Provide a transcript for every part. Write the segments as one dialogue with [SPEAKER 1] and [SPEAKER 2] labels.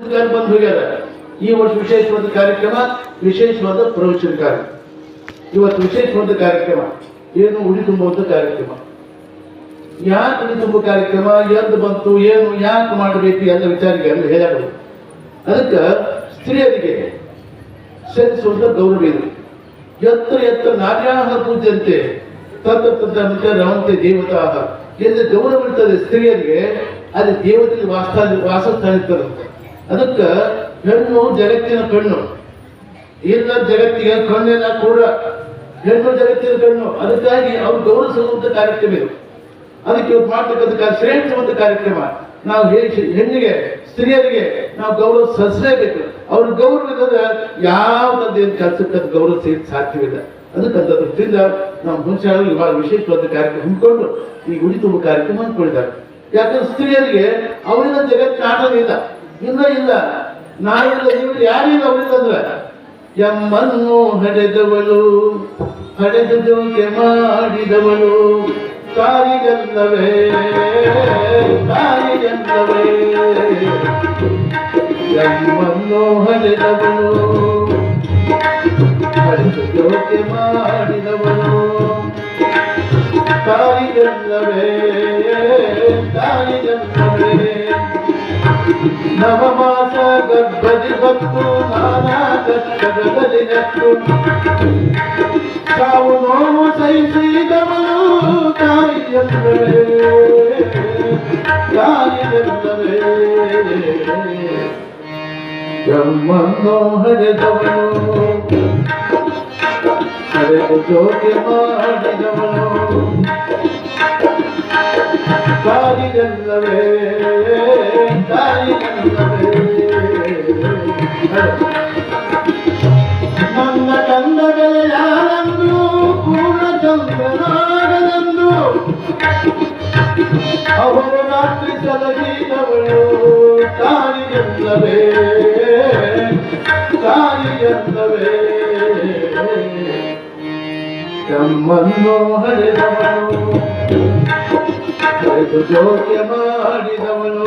[SPEAKER 1] ಬಂದು ಈ ವರ್ಷ ವಿಶೇಷವಾದ ಕಾರ್ಯಕ್ರಮ, ವಿಶೇಷವಾದ ಪ್ರವಚನ ಕಾರ್ಯ ಇವತ್ತು ವಿಶೇಷವಾದ ಕಾರ್ಯಕ್ರಮ. ಏನು ಉಡಿ ತುಂಬುವಂತ ಕಾರ್ಯಕ್ರಮ. ಯಾಕೆ ಉಡಿ ತುಂಬುವ ಕಾರ್ಯಕ್ರಮ? ಎದ್ದು ಬಂತು, ಏನು, ಯಾಕೆ ಮಾಡಬೇಕು ಎಲ್ಲ ವಿಚಾರಿಗೆ ಎಲ್ಲ ಹೇಳಬೇಕು ಅದಕ್ಕೆ ಸ್ತ್ರೀಯರಿಗೆ ಸಲ್ಲಿಸುವಂತ ಗೌರವ ಇದೆ. ಎತ್ತರ ಎತ್ತ ನಾರ್ಯಾಹ ಪೂಜ್ಯಂತೆ ತತ್ತ ತತ್ತ ರವಂತೆ ದೇವತಾ. ಎಂದು ಗೌರವ ಇರ್ತದೆ ಸ್ತ್ರೀಯರಿಗೆ ಅದು ದೇವತೆಗೆ ವಾಸ ವಾಸಸ್ಥಾನ ಇರ್ತದಂತೆ. ಅದಕ್ಕೆ ಹೆಣ್ಣು ಜಗತ್ತಿನ ಕಣ್ಣು. ಇಲ್ಲ ಜಗತ್ತಿಗೆ ಕಣ್ಣೆಲ್ಲ ಕೂಡ ಹೆಣ್ಣು ಜಗತ್ತಿನ ಕಣ್ಣು. ಅದಕ್ಕಾಗಿ ಅವ್ರು ಗೌರವಿಸುವಂತ ಕಾರ್ಯಕ್ರಮ ಇದು. ಅದಕ್ಕೆ ಮಾಡ್ತಕ್ಕಂಥ ಶ್ರೇಷ್ಠವಂತ ಕಾರ್ಯಕ್ರಮ. ನಾವು ಹೆಣ್ಣಿಗೆ, ಸ್ತ್ರೀಯರಿಗೆ ನಾವು ಗೌರವ ಸಲ್ಲಿಸಲೇಬೇಕು. ಅವ್ರ ಗೌರವ ಯಾವ ತಂದೆಯ ಕೆಲಸಕ್ಕೆ ಗೌರವ ಸೇರಿ ಸಾಧ್ಯವಿಲ್ಲ. ಅದಕ್ಕಂತ ದೃಷ್ಟಿಯಿಂದ ನಾವು ಮುಂಚೆಯಾಗಿ ಬಹಳ ವಿಶೇಷವಾದ ಕಾರ್ಯಕ್ರಮ ಹಮ್ಮಿಕೊಂಡು ಈ ಗುಡಿ ತುಂಬ ಕಾರ್ಯಕ್ರಮ ಹಮ್ಮಿಕೊಂಡಿದ್ದಾರೆ. ಯಾಕಂದ್ರೆ ಸ್ತ್ರೀಯರಿಗೆ ಅವರಿಂದ ಜಗತ್ತಿನ ಆಟವಿಲ್ಲ ಇಲ್ಲ ಇಲ್ಲ ನಾವಿಲ್ಲ ಇವ್ರು ಯಾರಿಲ್ಲ ಅಂದ್ರೆ ಎಮ್ಮನ್ನು ಹಡೆದವಳು ಹಡೆದು ಜೋಕೆ ಮಾಡಿದವಳು. ತಾರಿಗಲ್ಲವೇ ತಾರಿಗಲ್ಲವೇ ಎಮ್ಮನ್ನು ಹಡೆದವಳು ಹಡೆದು ಜೋಕೆ ಮಾಡಿದವಳು. ತಾರಿಗಲ್ಲವೇ ತಾಯಿಗೆಲ್ಲವೇ ನವಮಾಸ ಗರ್ಭದಿ ಭಕ್ತು ನಾನಾ ಕಷ್ಟಗಳಲ್ಲಿ ನಟ್ಟು ತಾವು ನೋವು ಸಹಿಸಿದವನು ತಾಯಿಯಲ್ಲವೇ ತಾಯಿಯಲ್ಲವೇ ಎಮ್ಮನ್ನು ಹಡೆದವನು ಹಡೆದು ಜೋಕೆ ಮಾಡಿದವನು ತಾಯಿಯಲ್ಲವೇ ತಾಯಿಯಲ್ಲವೇ ನನ್ನ ಕಂದಗಳ ಯಾರಂದು ಪೂರ್ಣ ಚಂದ್ರನಾಗದಂದು ಅವರು ರಾತ್ರಿ ಸಲಗಿದವಳು ತಾಯಿಯಲ್ಲವೇ ತಾಯಿಯಲ್ಲವೇ ತಮ್ಮನ್ನು ಹರಿದವನು ಹರಿದು ಜೋಕ್ಯ ಮಾಡಿದವನು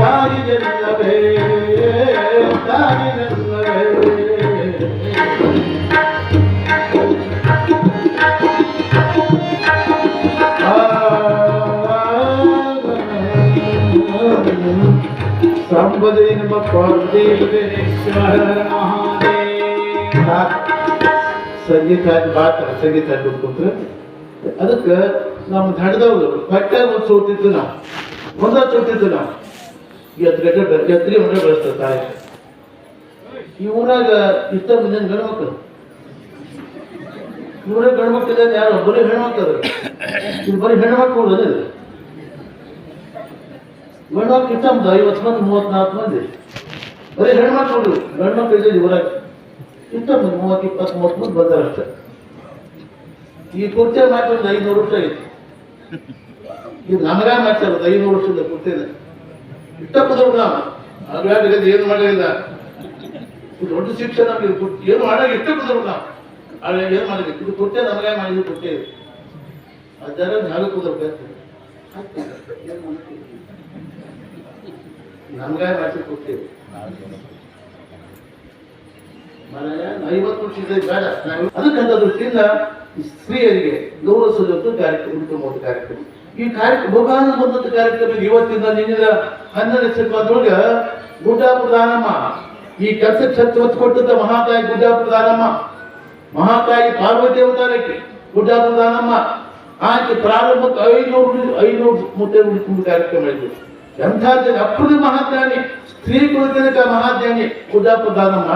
[SPEAKER 1] ತಾಯಿಗೆಲ್ಲವೇ ತಾಯಿಗೆಲ್ಲವೇ ಸಂಬದಿ ನಮ್ಮ ಸಂಗೀತ ಮಾತ್ರ ಸಂಗೀತ ಕುತ್ರ ಅದಕ್ಕೆ ನಮ್ಮ ದಡದವ್ರು ಪಟ್ಟ ಒಂದು ಸೋತಿದ್ದು ನಾವು ಒಂದ ಸೋತಿದ್ದು ಎತ್ತು ಗಟ್ಟೆ ಎತ್ತರಿ ಹೊಂಡ ಬೆಳೆಸ್ತಾರೆ ತಾಯಿ. ಈ ಊರಾಗ ಇಷ್ಟ ಮುಂದಿನ ಗಂಡು ಮಕ್ಕಳು ಊರಾಗ ಮಕ್ಕಳು ಯಾರು, ಬರೀ ಹೆಣ್ಮಕ್ಳು ಇದು ಬರೀ ಹೆಣ್ಮಕ್ಳು ಅದೇ ಗಂಡು ಮಕ್ಳು ಇಷ್ಟ ಒಂದು ಐವತ್ತು ಮಂದಿ, ಮೂವತ್ನಾಲ್ಕು ಮಂದಿ. ಬರೀ ಹೆಣ್ಮಕ್ಳು ಗಂಡು ಇದ್ದೀವಿ ಊರಾಗ. ಇಷ್ಟ ಒಂದು ಮೂವತ್ತು, ಇಪ್ಪತ್ತು, ಮೂವತ್ತು ಮಂದಿ ಈ ಕುರ್ಚಿ ಮಾಡಿ ಒಂದು ಐನೂರು ವರ್ಷ ಐತಿ ಇದು ನಮಗ ಮಾಡ್ತಾರೆ ಒಂದು ಐನೂರು ವರ್ಷದ ಕುರ್ಚಿನ. ಇಷ್ಟ ಕುದುರು ಏನು ಮಾಡಲಿಲ್ಲ ದೊಡ್ಡ ಶಿಕ್ಷೆ ನಮ್ಗೆ ಏನು ಮಾಡಾಗ ಇಷ್ಟ ಕುದುರು ಆದ್ರೆ ಏನು ಮಾಡಿದೆ ಇದು ಕೊಟ್ಟೆ ನನಗೆ ಮಾಡಿದ್ರು ಕೊಟ್ಟೆ ಅದರ ನಾಲ್ಕು ಕುದುರು ನಮಗ ಮಾಡಿಸಿ ಕೊಡ್ತೇವೆ ಐವತ್ತು ವರ್ಷ ಬೇಡ. ಅದಕ್ಕಂತ ದೃಷ್ಟಿಯಿಂದ ಸ್ತ್ರೀಯರಿಗೆ ಗೌರವಿಸುವಂತ ಕಾರ್ಯಕ್ರಮ, ಉತ್ತಮವಾದ ಕಾರ್ಯಕ್ರಮ. ಈ ಕಾರ್ಯಕ್ರಮ ಭಗವಾನ ಬಂದಂತ ಕಾರ್ಯಕ್ರಮ ಇವತ್ತಿಂದ ನಿನ್ನಿಂದ ಹನ್ನೆರಡು ಶತಮಾನದೊಳಗ ಗುಡ್ಡಾಪುರ ಈ ಕೆಲಸಕ್ಕೆ ಶಕ್ತಿ ಒತ್ತು ಕೊಟ್ಟಂತ ಮಹಾತಾಯಿ ಗುಡ್ಡಾಪುರ ದಾನಮ್ಮ ಮಹಾತಾಯಿ ಪಾರ್ವತಿ ಅವತಾರಕ್ಕೆ ಆಕೆ ಪ್ರಾರಂಭಕ್ಕೆ ಐನೂರು ಐನೂರು ಮುದ್ದೆ ಉಳಿಸಿಕೊಂಡು ಕಾರ್ಯಕ್ರಮ ಮಾಡಿದ್ರು ಎಂಥ ಅಪ್ರದ ಮಹಾಜ್ಞಾನಿ ಸ್ತ್ರೀ ಕುರಿತನಕ ಮಹಾಜ್ಞಾನಿ ಗುಡ್ಡಾಪುರ ದಾನಮ್ಮ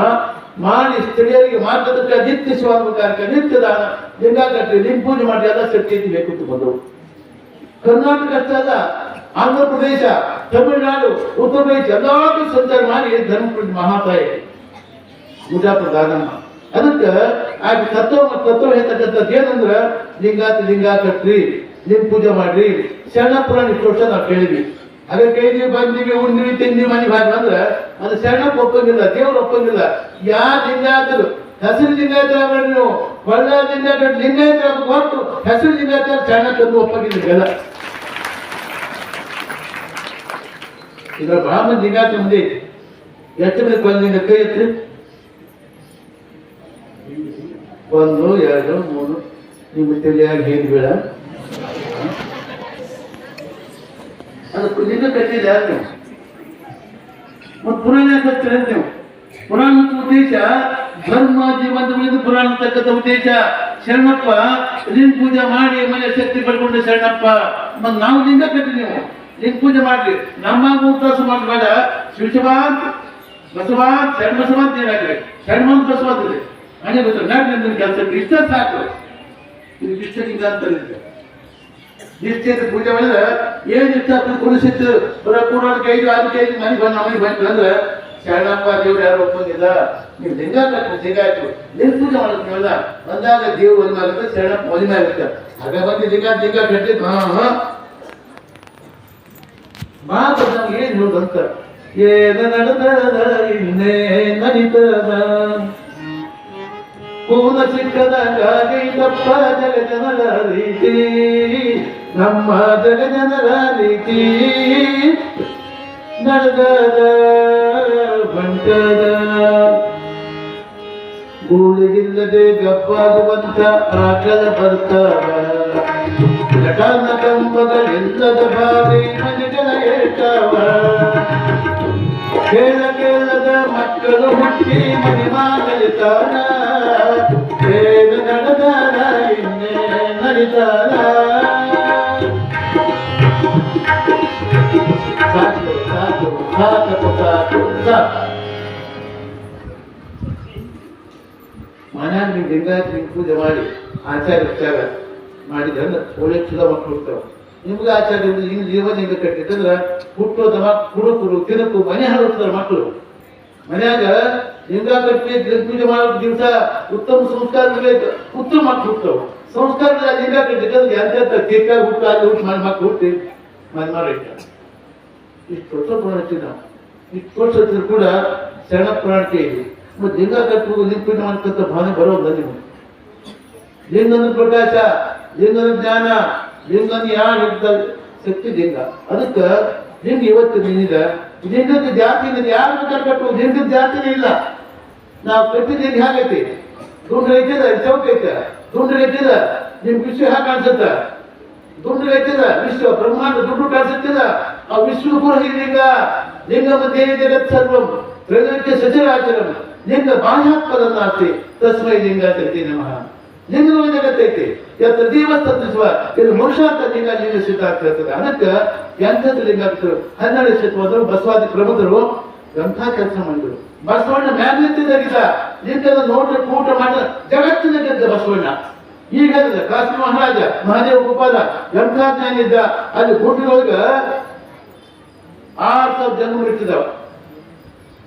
[SPEAKER 1] ಮಾಡಿ ಸ್ತ್ರೀಯರಿಗೆ ಮಾರ್ಗದರ್ಶಕ ನಿತ್ಯ ಕಾರ್ಯಕ್ರಮ, ನಿತ್ಯ ದಾನ ಲಿಂಗ ಕಟ್ಟಿ ಮಾಡಿ ಎಲ್ಲ ಶಕ್ತಿ ಬೇಕು ಬಂದವು. ಕರ್ನಾಟಕ ಅಷ್ಟೇ ಆಂಧ್ರ ಪ್ರದೇಶ, ತಮಿಳುನಾಡು, ಉತ್ತರ ಪ್ರದೇಶ ಎಲ್ಲ ಕಡೆ ಸಂಚಾರ ಮಾಡಿ ಧರ್ಮಪುರ ಮಹಾತಾಯಿ ಪೂಜಾ ಪ್ರಧಾನಮ್ಮ ಅದಕ್ಕೆ ಆ ತತ್ವ ತತ್ವ ಹೇಳ್ತಕ್ಕಂಥದ್ದು ಏನಂದ್ರ ಲಿಂಗಾತ ಲಿಂಗ ಕಟ್ರಿ ನಿಮ್ ಪೂಜೆ ಮಾಡ್ರಿ, ಶರಣ ಪುರಾಣ ಇಷ್ಟು ವರ್ಷ ನಾವು ಕೇಳಿದ್ವಿ. ಅದೇ ಕೇಳಿದ್ವಿ, ಬಂದಿವಿ ಉಂಡಿವಿ ತಿಂದ್ವಿ, ಮನೆ ಬಾಗಿ ಅಂದ್ರೆ, ಅದು ಶರಣಪ್ಪ ಒಪ್ಪಂಗಿಲ್ಲ, ದೇವ್ರು ಒಪ್ಪಂಗಿಲ್ಲ. ಯಾ ಲಿಂಗಾಯತರು, ಹೆಸರು ಲಿಂಗಾಯತರ ನೀವು ಲಿಂಗ ಲಿಂಗಾಯತ ಲಿಂಗಾಯತರ ಹೊರತು ಹೆಸರು ಲಿಂಗ ಶರಣ ಒಪ್ಪಂಗಿಲ್ಲ ಇದರ ಬಹಳ ಮಂದಿ ಮುಂದೆ ಐತಿ. ಎಷ್ಟು ಮಂದಿ ಕೈ ಎತ್ತಿ. ಒಂದು, ಎರಡು, ಮೂರು. ನಿಮ್ಮ ತಲೆಯಾಗಿ ಹೇಳಿ ಬೇಡ ಅದು ಲಿಂಗ ಕಟ್ಟಿದೆ ನೀವು? ಮತ್ತು ಪುರಾಣ ಯಾಕೆ ಹಚ್ತೀರ ನೀವು? ಪುರಾಣದ ಉದ್ದೇಶ? ಧರ್ಮ ಉಳಿದು ಪುರಾಣ ತಕ್ಕಂಥ ಉದ್ದೇಶ. ಶರಣಪ್ಪ ಲಿಂಗ ಪೂಜೆ ಮಾಡಿ ಮನೆ ಶಕ್ತಿ ಪಡ್ಕೊಂಡು ಶರಣಪ್ಪ. ಮತ್ತು ನಾವು ಲಿಂಗ ಕಟ್ಟಿ ನೀವು. ಲಿಂಗ ಪೂಜೆ ಮಾಡ್ರಿ ನಮ್ಮ ಉಪವಾಸ ಮಾಡಬೇಡ ಶಿವಶವಾಂತ್ ಬಸವಾಂತ್ ಶರಣ ಬಸವಾಂತ್ ಏನಾಗ್ರಿ ಇದೆ. ಬಸವಾಂತಿದೆ ಮನೆ ಗೊತ್ತು ನನ್ನ ಕೆಲಸ ಇಷ್ಟ ಸಾಕು. ಇದು ಇಷ್ಟ ಲಿಂಗ ಅಂತ ಇದೆ ನಿಶ್ಚಯದ ಪೂಜೆ ಮಾಡಿದ್ರೆ ಏನ್ ಇಷ್ಟ ಕುಡಿಸಿತ್ತು ಬರ ಕೂಡೋದಕ್ಕೆ ಐದು ಅದಕ್ಕೆ ಐದು ಮನೆಗೆ ಬಂದು ನಮಗೆ ಬಂತು ಅಂದ್ರೆ ಶರಣಪ್ಪ ದೇವ್ರು ಯಾರು ಒಪ್ಪಂಗಿಲ್ಲ ನೀವು ಲಿಂಗ ಕಟ್ಟು ಲಿಂಗ ಆಯ್ತು ನೀವು ಪೂಜೆ ಮಾಡೋದು ನೀವೆಲ್ಲ ಬಂದಾಗ ದೇವ್ರು ಒಂದ್ ಆಗುತ್ತೆ ಶರಣಪ್ಪ ಮದುವೆ ಆಗುತ್ತೆ ಹಾಗೆ ಬಂದು ಲಿಂಗ ಲಿಂಗ ಕಟ್ಟಿದ್ದು ಹಾ ಹಾ. ಮಾತು ನಮ್ಗೆ ಏನ್ ಹೇಳುದಂತ ಏನ ನಡೆದದ ಇನ್ನೇ ನಡೀತದ ಪೂರ್ಣ ಸಿಕ್ಕದ ಕಾಗಿದಪ್ಪ ರೀತಿ, ನಮ್ಮ ಜಗ ಜನರ ರೀತಿ ನಡೆದದ? ಬಂಟದ ಗೂಳಿಗಿಲ್ಲದೆ ಗಪ್ಪಾಗುವಂತ ಆಕಳ ಬರ್ತಾವ ಎಲ್ಲದ ಕಂಬಗಳಿಲ್ಲದ ಬಾರಿ ಮಕ್ಕಳು ಹುಟ್ಟಿ ಏನು ನಡೆದಾರ, ಇನ್ನೇ ಸಾಕು ಮನ್ಯಾಗ ಪೂಜೆ ಮಾಡಿ, ಆಚಾರ ವಿಚಾರ ಮಾಡಿದ್ರೆ ಒಳ್ಳೆ ಚಲೋ ಮಕ್ಕಳು ಹುಡ್ತಾವ ನಿಮ್ಗೆ ಆಚಾರ ಹಿಂಗೆ ಜೀವ ಹಿಂಗೆ ಕಟ್ಟಿದ್ರೆ ಹುಟ್ಟೋದ ಮಕ್ ಕುಡುಕರು, ತಿರುಕು, ಮನೆ ಹರಡ್ತಾರೆ ಮಕ್ಕಳು. ಮನ್ಯಾಗ ಲಿಂಗ ಕಟ್ಟಿ ಪೂಜೆ ಮಾಡೋ ದಿವಸ ಉತ್ತಮ ಸಂಸ್ಕಾರ. ಉತ್ತಮ ಮಕ್ಕಳು ಹುಟ್ಟವು ಸಂಸ್ಕಾರ ಲಿಂಗ ಕಟ್ಟಿದ್ರೆ ಎಂತ ತೀರ್ಕ ಹುಟ್ಟು, ಅಲ್ಲಿ ಹುಟ್ಟು ಮಾಡಿ ಮಕ್ಕಳು ಹುಟ್ಟಿ ಮನೆ ಮಾಡಿಟ್ಟ ಇಷ್ಟು ವರ್ಷ ಪ್ರಾಣಿ ನಾವು ಇಷ್ಟು ವರ್ಷ ಕೂಡ ಶರಣ ಪ್ರಾಣಿಕೆ ಇದೆ ಮತ್ತೆ ಲಿಂಗ ಕಟ್ಟುವುದು ಲಿಂಗ ಮಾಡ್ತಕ್ಕಂಥ ಭಾವನೆ ಬರೋಲ್ಲ ನಿಮಗೆ. ಲಿಂಗನ ಪ್ರಕಾಶ, ಲಿಂಗನ ಜ್ಞಾನ, ಲಿಂಗನ ಯಾರು ಶಕ್ತಿ ಲಿಂಗ. ಅದಕ್ಕೆ ಲಿಂಗ ಇವತ್ತು ನಿಂದ ಲಿಂಗದ ಜಾತಿನ ಯಾರು ಬೇಕಾದ್ರೆ ಕಟ್ಟುವ ಲಿಂಗದ ಜಾತಿನೇ ಇಲ್ಲ. ನಾವು ಕಟ್ಟಿದ್ದೀನಿ ಹೇಗೈತಿ. ದುಂಡು ಐತಿದ ಚೌಕ ಐತೆ ದುಂಡು ಐತಿದ ನಿಮ್ ವಿಶ್ವ ಹ್ಯಾಗ ಕಾಣಿಸುತ್ತ. ದುಂಡು ಐತಿದ ವಿಶ್ವ ಬ್ರಹ್ಮಾಂಡ ದುಡ್ಡು ಕಾಣಿಸುತ್ತಿದ ಆ ವಿಶ್ವ ಕೂಡ ಲಿಂಗ ಲಿಂಗ ಮಧ್ಯೆ ಜಗತ್ ಸರ್ವಂ. ಪ್ರಗತಿ ಸಚರಾಚರಂ ಲಿಂಗ ಬಾಹ್ಯಾತ್ಮದನ್ನಾಸ್ತಿ ತಸ್ಮೈ ಲಿಂಗ ನಮಃ. ಲಿಂಗದ ಜಗತ್ತೈತಿ ಇವತ್ತು ದೇವ ತತ್ವ ಇದು ಮನುಷ್ಯಾರ್ಥ ಲಿಂಗ ಲಿಂಗ ಸಿದ್ಧ ಆಗ್ತಿರ್ತದೆ ಅದಕ್ಕೆ ಎಂಥದ್ದು ಲಿಂಗ ಆಗ್ತದೆ ಹನ್ನೆರಡು ಶತಮಾನದರು ಬಸವಾದಿ ಪ್ರಬುದ್ಧರು ಎಂಥ ಕೆಲಸ ಮಾಡಿದ್ರು. ಬಸವಣ್ಣ ಮ್ಯಾಗ್ನಿತ್ತಿದ್ದಾಗಿದ್ದ ಲಿಂಗದ ನೋಟ ಕೂಟ ಮಾಡ ಜಗತ್ತಿನ ಗೆದ್ದ ಬಸವಣ್ಣ. ಈಗ ಕಾಶಿ ಮಹಾರಾಜ, ಮಹಾದೇವ ಗೋಪಾಲ, ಎಂಥ ಜ್ಞಾನ ಇದ್ದ ಅಲ್ಲಿ ಗುಡ್ಡೊಳಗ ಆರ್ ಸಾವಿರ ಜನ್ಮ ಇರ್ತಿದಾವ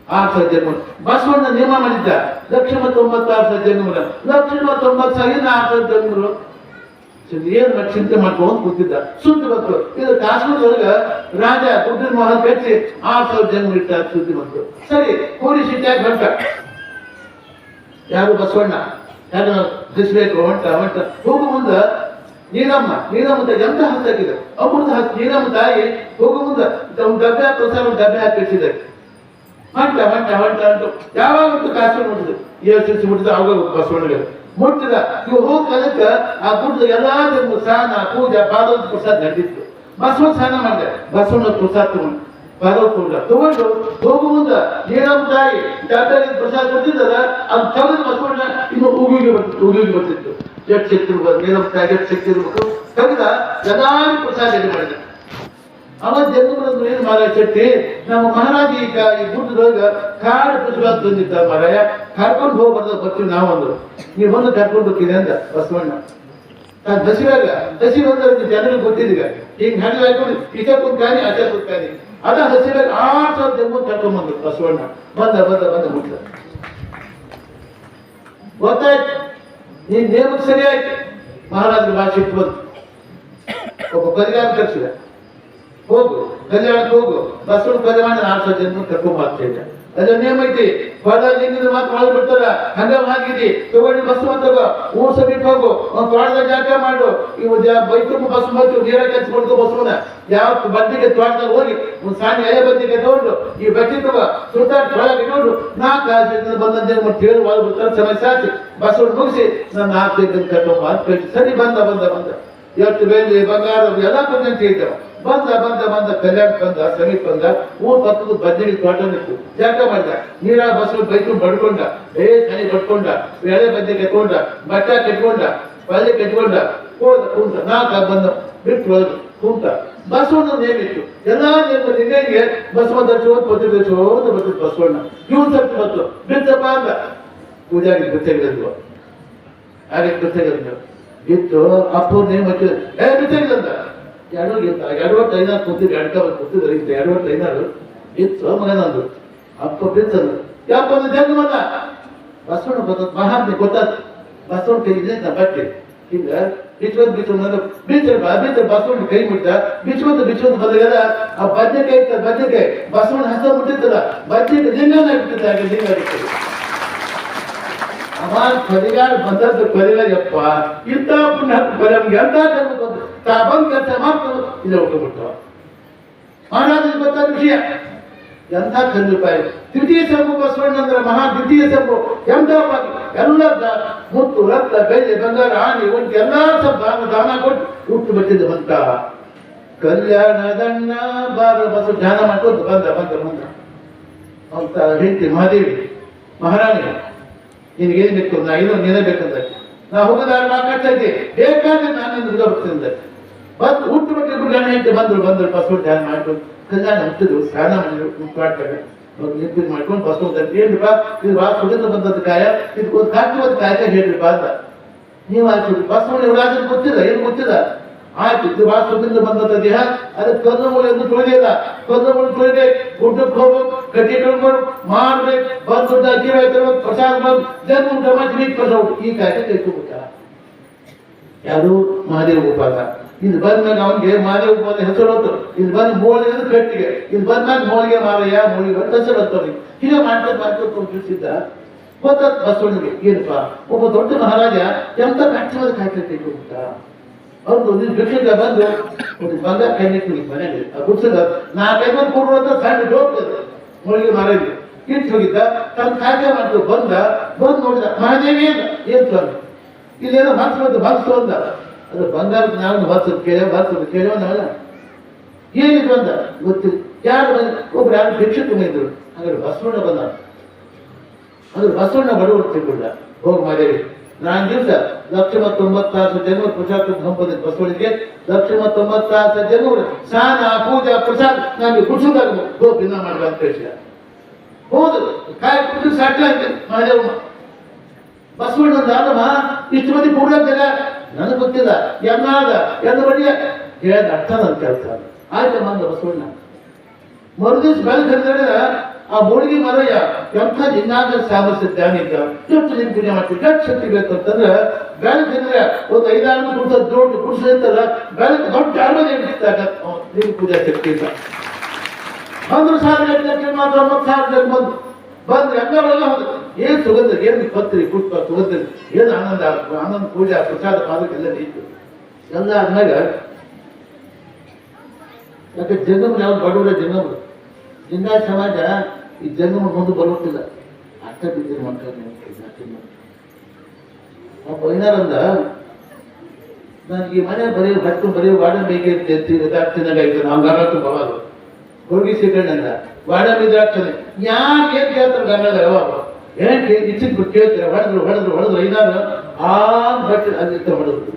[SPEAKER 1] ಆರು ಸಾವಿರ ಜನ್ಮ ಬಸವಣ್ಣ ನಿಯಮ ಮಾಡಿದ್ದ ಲಕ್ಷ ತೊಂಬತ್ತಾರು ಸಾವಿರ ಜನ್ಮ ಲಕ್ಷ ತೊಂಬತ್ತು ಸಾವಿರ ಆರು ಸಾವಿರ ಜನ್ಮರು ಏನು ಚಿಂತೆ ಮಾಡ್ಕೊಂಡು ಕೂತಿದ್ದ. ಸುದ್ದಿ ಬಂತು. ಇದು ಕಾಶ್ಮೀರದೊಳಗ ರಾಜ ದುಡ್ಡಿನ ಮೋಹನ್ ಕಟ್ಟಿ ಆರು ಸಾವಿರ ಜನ್ಮ ಇಟ್ಟ ಸುದ್ದಿ ಬಂತು. ಸರಿ ಕೂಡಿ ಸಿಟ್ಟಾಗಿ ಹೊಂಟ ಯಾರು ಬಸವಣ್ಣ? ಯಾರು ದಿಸ್ಬೇಕು ಹೊಂಟ ಹೊಂಟ ಹೋಗು ಮುಂದ ನೀರಮ್ಮ ನೀರಮ್ಮ ಎಂತ ಹತ್ತಾಕಿದೆ ಅಮೃತ ಹಸ್ತ ನೀರಮ್ಮ ತಾಯಿ ಹೋಗು ಮುಂದ. ಒಂದು ಡಬ್ಬೆ ಪ್ರಸಾದ ಒಂದು ಡಬ್ಬೆ ಹಾಕಿ ಕಳಿಸಿದ್ದಾರೆ ಹೊಂಟ ಹೊಂಟ ಹೊಂಟ ಅಂತ ಯಾವಾಗ ಕಾಸು ಮುಟ್ಟಿದ್ರು ಏಳು ಮುಟ್ಟಿದ ಅವಾಗ ಬಸವಣ್ಣ ಮುಟ್ಟಿದ ಇವು ಹೋದ ಕಾಲಕ್ಕ ಆ ಗುಡ್ಡದ ಎಲ್ಲಾ ಸ್ನಾನ, ಪೂಜೆ ಪಾದದ ಪ್ರಸಾದ ನಡೆದಿತ್ತು. ಬಸವ ಸ್ನಾನ ಮಾಡಿದೆ. ಬಸವಣ್ಣ ಪ್ರಸಾದ ತಗೊಂಡು ಪಾದವ ತಗೊಂಡ ತಗೊಂಡು ಹೋಗು ಮುಂದ ನೀರಮ್ಮ ತಾಯಿ ಡಾಕ್ಟರ್ ಪ್ರಸಾದ ಕೊಟ್ಟಿದ್ದಲ್ಲ ಅದು ತೆಗೆದು ಬಸವಣ್ಣ ಇನ್ನು ಉಗಿಗೆ ಬರ್ತಿತ್ತು ಉಗಿಗೆ ಬರ್ತಿತ್ತು ಎಷ್ಟು ಶಕ್ತಿ ಇರ್ಬೋದು? ನೀರಮ್ಮ ತಾಯಿ ಎಷ್ಟು ಶಕ್ತಿ ಇರ್ಬೇಕು ತೆಗೆದ ಎಲ್ಲಾರು ಪ್ರಸಾದ ಇದು ಮಾಡಿದ ಅವ ಜನ್ಮಗಳನ್ನು ಏನು ಮಾರ ಶೆಟ್ಟಿ? ನಮ್ಮ ಮಹಾರಾಜ ಈಗ ಈ ಗುಡ್ಡದೊಳಗ ಕಾಡು ಪುಸ್ತಕ ತಂದಿದ್ದ ಮಾರಾಯ ಕರ್ಕೊಂಡು ಹೋಗ್ಬಾರ್ದು ಬರ್ತೀವಿ ನಾವು ಅಂದ್ರು. ನೀವು ಬಂದು ಕರ್ಕೊಂಡು ಹೋಗ್ತೀನಿ ಅಂತ ಬಸವಣ್ಣ. ನಾನು ದಸಿರಾಗ ದಸಿ ಬಂದ್ರೆ ಜನರಿಗೆ ಗೊತ್ತಿದ್ದೀಗ. ಈಗ ಹಣ್ಣು ಹಾಕೊಂಡು ಈಚೆ ಕುತ್ಕಾನಿ ಆಚೆ ಕುತ್ಕಾನಿ ಅದ ಹಸಿರಾಗ ಆರು ಸಾವಿರ ಜನ್ಮ ಕರ್ಕೊಂಡ್ಬಂದ್ರು ಬಸವಣ್ಣ. ಬಂದ ಬಂದ ಬಂದ ಮುಟ್ಟ ಗೊತ್ತಾಯ್ತು. ನೀನ್ ನೇಮಕ್ಕೆ ಸರಿ ಆಯ್ತು. ಮಹಾರಾಜರ ಭಾಷೆ ಬಂತು ಒಬ್ಬ ಬದಿಗಾರ ಕರ್ಸಿದ. ಹೋಗು ಕಲ್ಯಾಣಕ್ಕೆ ಹೋಗು, ಬಸವನ ಕಲ್ಯಾಣ ನಾಲ್ಕು ಜನ ಕರ್ಕೊಂಡ್ ಬರ್ತಿದ್ದೆ. ಅದ ನೇಮ ಐತಿ. ಹೊಲ ನಿನ್ನಿಂದ ಮಾತು ಒಳಗೆ ಬಿಡ್ತಾರ. ಹಂಗ ಮಾಗಿದಿ ತಗೊಂಡು ಬಸ್ ತಗೋ. ಊರ್ ಸಮೀಪ ಹೋಗು. ಒಂದ್ ತೋಟದ ಜಾಗ ಮಾಡು. ಇವು ಬೈಕು ಬಸ್ ಬಂತು ನೀರ ಕಚ್ಚಿಬಿಡ್ತು ಬಸ್ವನ. ಯಾವ ಬದ್ದಿಗೆ ತೋಟದಾಗ ಹೋಗಿ, ಒಂದ್ ಸಣ್ಣ ಎಲೆ ಬದ್ದಿಗೆ ತಗೊಂಡು, ಈ ಬಟ್ಟಿ ತಗೋ. ಸುತ್ತಾಡ್ ತೊಳಗೆ ಇಟ್ಕೊಂಡು ನಾಲ್ಕು ಆಚೆ ಬಂದಂತೆ ಮತ್ತೆ ಹೇಳಿ ಒಳಗೆ ಬಿಡ್ತಾರೆ. ಸಮಸ್ಯೆ ಆಚೆ ಬಸ್ ಮುಗಿಸಿ ನಾನು ನಾಲ್ಕು ತಿಂಗಳು ಕಟ್ಟೋ ಮಾತು ಸರಿ, ಬಂದ ಬಂದ ಬಂದ. ಇವತ್ತು ಬೆಳ್ಳಿ ಬಂಗಾರ ಎಲ್ಲ ಬಂದಂತ ಇದ್ದಾವ ಬಂದ ಬಂದ ಬಂದ, ಕಲ್ಯಾಣ ಬಂದ ಸಮೀಪ ಬಂದ ಊರ್ ಪಕ್ಕದ ಬದ್ನಿಗೆ ತೋಟ ನಿಂತು ಜಾಗ ಮಾಡಿದ? ನೀರ ಬಸ್ಸು ಬೈಕು ಬಡ್ಕೊಂಡ. ಏ ಸನಿ ಬಡ್ಕೊಂಡ. ಎಳೆ ಬದ್ದೆ ಕಟ್ಕೊಂಡ. ಬಟ್ಟ ಕಟ್ಕೊಂಡ. ಪಲ್ಲೆ ಕಟ್ಕೊಂಡ. ಹೋದ, ಕುಂತ. ನಾಕ ಬಂದ. ಬಿಟ್ಟು ಹೋದ ಕುಂತ. ಬಸವಣ್ಣ ನೇಮಿತ್ತು. ಎಲ್ಲಾ ನೇಮ ನಿನ್ನೆಗೆ ಚೋದ್ ದರ್ಶನ ಪತಿ ದರ್ಶನ ಬರ್ತದೆ ಬಸವಣ್ಣ. ಇವ್ ಸತ್ತು ಬಂತು. ಬಿತ್ತಪ್ಪ ಅಂದ. ಪೂಜಾರಿ ಗೊತ್ತಾಗಿದ್ದು ಹಾಗೆ ಬಿತ್ತಗಿದ್ರು ಇತ್ತು ಅಪ್ಪು ನೇಮ ಏ ಬಿತ್ತಗಿದಂತ ಎರಡು ಇತ್ತ ಐನಾರು ಕೂತಿದ್ರು ಎರಡು ಕೂತಿದ್ರು ಇತ್ತು ಐನಾರು ಇತ್ತು ಮಗನಂದು ಅಪ್ಪ ಬಿತ್ತದು ಯಾಕೆ ಬಂದು ಜನ ಬಂದ ಬಸವಣ್ಣ ಬರ್ತದ. ಮಹಾತ್ಮೆ ಗೊತ್ತಾದ ಬಸವಣ್ಣ ಕೈಗಿದೆ ಅಂತ ಬಟ್ಟೆ. ಹಿಂಗ ಬಿಚ್ಚೋದು ಬಿಚ್ಚೋದು ಬೀಚರ್ ಬೀಚರ್ ಬಸವಣ್ಣ ಕೈ ಮುಟ್ಟ ಬಿಚ್ಚೋದು ಬಿಚ್ಚೋದು ಬಂದಾಗ ಆ ಬದ್ನೆಕಾಯಿ ಇತ್ತ ಬದ್ನೆಕಾಯಿ. ಬಸವಣ್ಣ ಹಸ ಮುಟ್ಟಿತ್ತಲ್ಲ. ಬದ್ನೆಕಾಯಿ ಲಿಂಗನ ಬಿಟ್ಟಿದ್ದ ಹಾಗೆ ಲಿಂಗ ಅವಾಗ ಪರಿಗಾರ ಬಂದದ್ದು ಪರಿಗಾರಪ್ಪ ಇಂಥ ಪುಣ್ಯ ಅಂತ ಬಂದು, ತಾ ಬಂದ್ ಕೆಲಸ ಮಾಡ್ಕೊಂಡು ಇಲ್ಲ ಹೋಗ್ಬಿಟ್ಟು ಮಹಾರಾಜನ ಗೊತ್ತಾದ ವಿಷಯ. ಎಂಥ ಚಂದ್ರಪಾಯಿ ರೂಪಾಯಿ. ದ್ವಿತೀಯ ಸಂಭು ಬಸವಣ್ಣ ಅಂದ್ರೆ ಮಹಾ ದ್ವಿತೀಯ ಸಂಭು ಪಾಪಿ ಎಲ್ಲ ಮುತ್ತು ರಕ್ತ ಬೆಲೆ ಬಂಗಾರ ಆಣಿ ಒಂಟಿ, ಎಲ್ಲ ಸಬ್ ದಾನ ಕೊಟ್ಟು ಹುಟ್ಟು ಬಿಟ್ಟಿದ್ದು ಬಂತ ಕಲ್ಯಾಣದಣ್ಣ ಬಾರ ಬಸವ ಧ್ಯಾನ ಮಾಡ್ಕೊಂಡು ಬಂದ ಬಂದ ಬಂದ ಅಂತ ಹೇಳ್ತಿ ಮಹಾದೇವಿ ಮಹಾರಾಣಿ ನಿನಗೇನು ಬೇಕು? ನಾ ಐದು ನೀನೇ ಬೇಕಂತ ನಾ ಹೋಗದಾರ ಮಾತಾಡ್ತಾ ಇದ್ದೆ ಬೇಕಾದ್ರೆ ನಾನು ನಿನ್ನ ಹುಡುಗ ಬರ್ತೀನಿ ಬಂದು ಬಿಟ್ಟು ಇಬ್ರು ಗಂಡ ಹೆಂಡತಿ ಬಂದ್ರು ಬಂದ್ರು ಬಸವ ಧ್ಯಾನ ಮಾಡ್ಕೊಂಡು ಕಲ್ಯಾಣ ಹುಟ್ಟಿದ್ರು, ಸ್ನಾನ ಮಾಡಿದ್ರು ಮುಟ್ಟಾಡ್ತಾರೆ ನಿಂತಿದ್ದು ಮಾಡ್ಕೊಂಡು ಬಸವ ಧ್ಯಾನ. ಬಾ? ಇದು ಬಾ, ಸುಗಂಧ ಬಂದದ್ದು ಕಾಯ. ಇದು ಒಂದು ಒಂದು ಕಾಯ್ಕ ಹೇಳ್ರಿಪ್ಪ ಅಂತ. ನೀವು ಆಯ್ತು ಬಸವಣ್ಣ ಇವರಾಜ್ ಗೊತ್ತಿಲ್ಲ? ಏನು ಗೊತ್ತಿಲ್ಲ? ಆಯ್ತು, ಇದು ಬಾ ಬಂದಂತ ದೇಹ ಅದು ಕರ್ಮಗಳು ಎಂದು ತುಳಿದಿಲ್ಲ. ಕರ್ಮಗಳು ಮೂಳೆ ಊಟಕ್ಕೆ ಹೋಗ್ಬೇಕು ಕಟ್ಟಿ ಕಳ್ಕೊಂಡು ಮಾಡ್ಬೇಕು, ಬಂದು ಅಕ್ಕಿ ಹೋಯ್ತು ಪ್ರಸಾದ ಬಂದು ಜನ್ಮ ಮಾಡಿ ಕಳ್ಸೋದು ಈ ಕಾಯ್ಕ ಕೈಕೊಬಿಟ್ಟ ಯಾರು ಮಹಾದೇವ ಉಪಾದ ಇಲ್ಲಿ ಬಂದ್ಮೇಲೆ ಅವನಿಗೆ ಮಹಾದೇವ ಉಪಾದ ಹೆಸರು ಹೊತ್ತು ಇಲ್ಲಿ ಬಂದು ಮೋಳಿಗೆ ಅಂದ್ರೆ ಕಟ್ಟಿಗೆ. ಇಲ್ಲಿ ಬಂದ್ಮೇಲೆ ಮೋಳಿಗೆ ಮಾರಯ್ಯ, ಮೋಳಿಗೆ ಹೆಸರು ಹೊತ್ತವ್ರಿ ಹೀಗೆ ಮಾಡ್ತಾ ಮಾಡ್ತಾ ತಿಳಿಸಿದ್ದ. ಗೊತ್ತಾತ್ ಬಸವಣ್ಣಿಗೆ ಏನಪ್ಪ? ಒಬ್ಬ ದೊಡ್ಡ ಮಹಾರಾಜ ಎಂತ ಕಟ್ಟವಾದ ಕಾಯ್ಕೆ ಅಂತ ಹೌದು, ನೀನು ಭಿಕ್ಷಕ ಬಂದು ಒಂದು ಬಂಗಾರ ಕೈ ನಿಮ್ಮ ಮನೆಗೆ ಆ ಗುಡ್ಸದ ಕೊಡು ಕೊಡುವಂತ ಸಣ್ಣ ಜೋಕ್ ಮೋಳಿಗೆ ಮಾರಾಜಿ ಇಟ್ಟು ಹೋಗಿದ್ದ, ತನ್ನ ಸಾಧ್ಯ ಮಾಡ್ತು ಬಂದ, ಬಂದು ನೋಡಿದ ಮಹಾದೇವಿ ಅಂತ ಏನ್ ಸ್ವಾಮಿ? ಇಲ್ಲೇನೋ ಬಾಕ್ಸ್ ಬಂದು. ಬಾಕ್ಸ್ ಅಂದ ಅದು ಬಂಗಾರದ ನಾನು ಬಸ್ಸು ಕೇಳ ಬಾಕ್ಸ್ ಕೇಳೋ ನಾವಲ್ಲ ಏನಿದು ಅಂದ ಗೊತ್ತಿಲ್ಲ. ಯಾರು ಬಂದ? ಒಬ್ರು ಯಾರು ಭಿಕ್ಷಕ ಬಂದಿದ್ರು. ಹಾಗಾದ್ರೆ ಬಸವಣ್ಣ ಬಂದ. ಅದು ಬಸವಣ್ಣ ಬಡವರು ತಿಳ್ಕೊಂಡ ಹೋಗಿ ಮಾದೇವಿ. ನಾನು ದಿವಸ ಲಕ್ಷ ತೊಂಬತ್ತಾರು ಜನ್ಮ ಪ್ರಸಾದ ಸಂಪದ ಬಸವಳಿಗೆ ಲಕ್ಷ ತೊಂಬತ್ತಾರು ಜನ್ಮ ಸ್ನಾನ, ಪೂಜಾ, ಪ್ರಸಾದ ನಮಗೆ ಕುಡಿಸೋದಾಗ ಗೋ ಭಿನ್ನ ಮಾಡುವ ಅಂತ ಹೇಳಿದ ಹೌದು, ಕಾಯಿ ಕುಡಿದು ಸಾಕ ಮಹದೇವ ಬಸವಣ್ಣ ಮದಿ ಇಷ್ಟು ಮಂದಿ ಕೂಡಂತಾಗ ನನಗೆ ಗೊತ್ತಿಲ್ಲ. ಎನ್ನಾದ ಎನ್ನ ಬಡಿಯ. ಹೇಳಿದ ಅರ್ಥ ನನ್ನ ಕೆಲಸ ಆಯ್ತಮ್ಮ ಬಸವಣ್ಣ ಮರುದಿವ್ಸ ಬೆಳಗ್ಗೆ ಆ ಬೋಳಿಗೆ ಮರಯ್ಯ ಎಂಥ ಸಾಮರ್ಥ್ಯ ಧ್ಯಾನ ಇದ್ದ ಎಷ್ಟು ದಿನ ಪೂಜೆ ಮಾಡ್ತೀವಿ ಎಷ್ಟು ಶಕ್ತಿ ಬೇಕು ಅಂತಂದ್ರೆ ತಿಂದ್ರೆ ಒಂದು ಐದಾರು ಕುಡಿಸ ದೊಡ್ಡ ಕುಡಿಸ ಇರ್ತಲ್ಲ ಬೆಳಗ್ಗೆ ದೊಡ್ಡ ಅರ್ಮದ ಇಡ್ತಾಗ ನಿನ್ ಪೂಜಾ ಶಕ್ತಿ ಇಲ್ಲ. ಒಂದು ಸಾವಿರ ಎಂಟು ಮಾತ್ರ ಒಂಬತ್ತು ಸಾವಿರ ಜನ ಬಂದು ಬಂದ್ರೆ ಹೋದ್ರು ಏನ್ ಸುಗಂಧ, ಏನ್ ಪತ್ರಿ, ಪುಷ್ಪ, ಸುಗಂಧ, ಏನ್ ಆನಂದ ಆನಂದ ಪೂಜಾ, ಪ್ರಸಾದ ಪಾದಕ್ಕೆಲ್ಲ ನೀತು ಎಲ್ಲ ಆದ್ಮೇಲೆ, ಯಾಕೆ ಜನ್ಮ ಯಾವ ಬಡವರ ಜನ್ಮ ಜಿಂದಾ ಸಮಾಜ ಈ ಜನ್ಮ ಮುಂದೆ ಬರುತ್ತಿಲ್ಲ ಅರ್ಥ ಬಿದ್ದಿರ ಮಕ್ಕಳು ಒಬ್ಬ ಐನಾರಂದ ನನಗೆ ಮನೆ ಬರೀ ಬಟ್ಟು ಬರೀ ವಾರ್ಡನ್ ಬೇಕೇ ಇದಾಗ್ತಿನಾಗಾಯ್ತು ನಾವು ಗಂಗಾತು ಬರೋದು ಹೋಗಿ ಸಿಕ್ಕಣ್ಣಂದ ವಾರ್ಡನ್ ಇದಾಗ್ತದೆ ಯಾಕೆ ಏನ್ ಕೇಳ್ತಾರೆ ಗಂಗಾದ ಏನ್ ಇಚ್ಚಿದ್ ಕೇಳ್ತಾರೆ, ಹೊಡೆದ್ರು ಹೊಡೆದ್ರು ಹೊಡೆದ್ರು ಐನಾರು ಆ ಬಟ್ಟೆ ಅಲ್ಲಿಂದ ಹೊಡೆದ್ರು.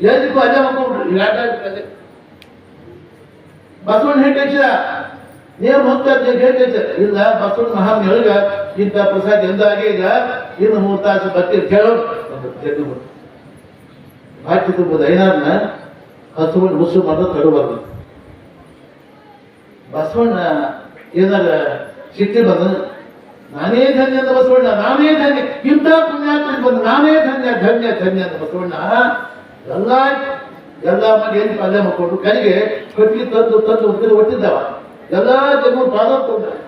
[SPEAKER 1] ಎಲ್ಲಿಗೂ ಅಲ್ಲೇ ಮಕ್ಕಳು ಬಸವಣ್ಣ ಹೇಳ್ತಿದ ನೀವು ಮುಂದೆ ಹೇಳ್ತಿದ್ದ ಇಲ್ಲ, ಬಸವಣ್ಣ ಮಹಾನ್ ಹೇಳ್ಗ ಇಂಥ ಪ್ರಸಾದ ಎಂದ ಈಗ ಇನ್ನು ಮೂರು ತಾಸು ಬತ್ತಿ ಕೇಳೋ ಬಾಕಿ ತುಂಬುದು ಐನಾರನ್ನ ಹಸುವನ್ನು ಮುಸು ಮಾಡೋದು ತಡಬಾರ್ದು. ಬಸವಣ್ಣ ಏನಾರ ಸಿಟ್ಟಿ ಬಂದ, ನಾನೇ ಧನ್ಯ ಅಂತ ಬಸವಣ್ಣ, ನಾನೇ ಧನ್ಯ. ಇಂಥ ಪುಣ್ಯಾತ್ಮ ಬಂದು ನಾನೇ ಧನ್ಯ ಧನ್ಯ ಧನ್ಯ ಅಂತ ಬಸವಣ್ಣ, ಎಲ್ಲ ಎಲ್ಲ ಮನೆ ಏನು ಪಲ್ಯ ಮಾಡ್ಕೊಂಡು ಕೈಗೆ ಕಟ್ಟಿ ತಂದು ತಂದು ಒಟ್ಟಿದ್ದಾವ. ಎಲ್ಲ ಜನ ಪಾದ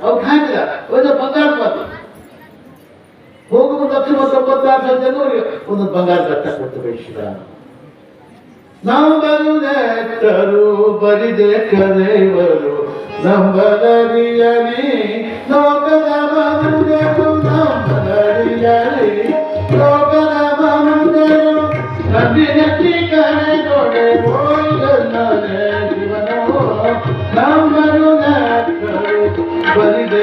[SPEAKER 1] ಅವ್ರು ಹಾಕಿದ ಒಂದು ಬಂಗಾರ ಮಾತು ಹೋಗುವ ಲಕ್ಷ ತೊಂಬತ್ತಾರು ಸಾವಿರ ಜನರಿಗೆ ಒಂದು ಬಂಗಾರ ಕಟ್ಟ ಕೊಟ್ಟು ಬೇಯಿಸಿದ ನಾವು ಬರುವುದೆತ್ತರು ಬರಿದೆ ಕರೆಯುವರು ನಂಬದರಿಯಲಿ ಲೋಕದ ಮನುಜರು ನಂಬದರಿಯಲಿ ಲೋಕದ ಮನುಜರು ಕಣ್ಣಿನೆತ್ತಿ ಕರೆದೊಡೆ ಹೋಗಲ್ಲದೆ ಶಿವನು. ನಂಬರುದೆತ್ತರು